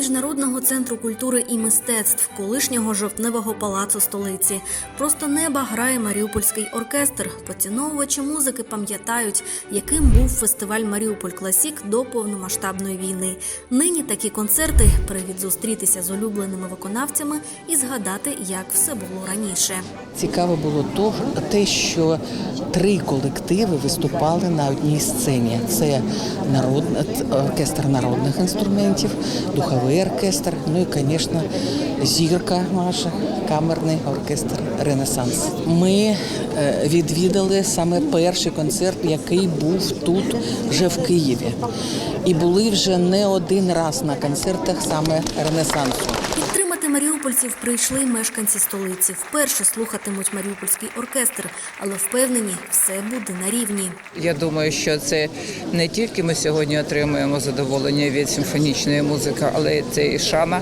міжнародного центру культури і мистецтв, колишнього жовтневого палацу столиці. Просто неба грає Маріупольський оркестр. Поціновувачі музики пам'ятають, яким був фестиваль Маріуполь Класік до повномасштабної війни. Нині такі концерти привід зустрітися з улюбленими виконавцями і згадати, як все було раніше. Цікаво було то, те, що три колективи виступали на одній сцені. Це народ, оркестр народних інструментів, духовий оркестр, ну і, звісно, зірка наша, камерний оркестр Ренесанс. Ми е, відвідали саме перший концерт, який був тут вже в Києві. І були вже не один раз на концертах саме Ренесансу. Маріупольців прийшли мешканці столиці. Вперше слухатимуть маріупольський оркестр, але впевнені, все буде на рівні. Я думаю, що це не тільки ми сьогодні отримуємо задоволення від симфонічної музики, але це і шана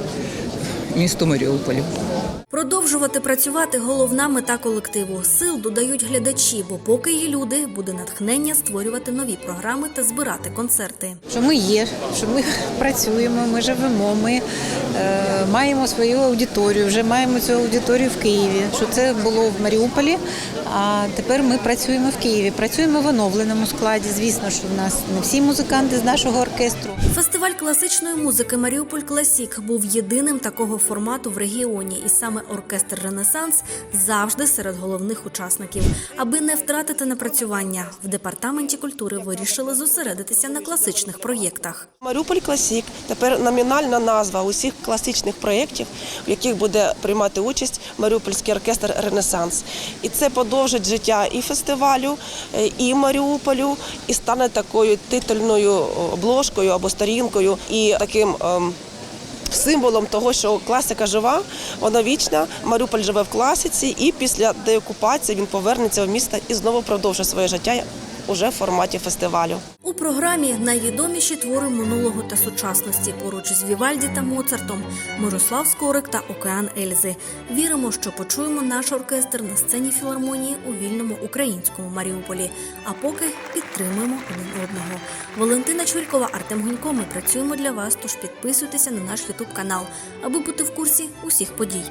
місту Маріуполю. Продовжувати працювати головна мета колективу. Сил додають глядачі, бо поки є люди, буде натхнення створювати нові програми та збирати концерти. що ми є, що ми працюємо, ми живемо, ми е, маємо свою аудиторію, вже маємо цю аудиторію в Києві. Що це було в Маріуполі, а тепер ми працюємо в Києві. Працюємо в оновленому складі. Звісно, що в нас не всі музиканти з нашого оркестру. Фестиваль класичної музики Маріуполь Класік був єдиним такого формату в регіоні, і саме оркестр Ренесанс завжди серед головних учасників. Аби не втратити напрацювання, в департаменті культури вирішили зосередитися на класичних проєктах. Маріуполь Класік тепер номінальна назва усіх класичних проєктів, в яких буде приймати участь Маріупольський оркестр Ренесанс. І це подовжить життя і фестивалю, е, і Маріуполю, і стане такою титульною обложкою або сторінкою і таким. ем, Символом того, що класика жива, вона вічна. Маріуполь живе в класиці, і після деокупації він повернеться в місто і знову продовжить своє життя уже в форматі фестивалю. Програмі найвідоміші твори минулого та сучасності поруч з Вівальді та Моцартом, Мирослав Скорик та Океан Ельзи. Віримо, що почуємо наш оркестр на сцені філармонії у вільному українському Маріуполі. А поки підтримуємо один одного. Валентина Чурькова, Артем Гунько. Ми працюємо для вас. Тож підписуйтеся на наш Ютуб канал, аби бути в курсі усіх подій.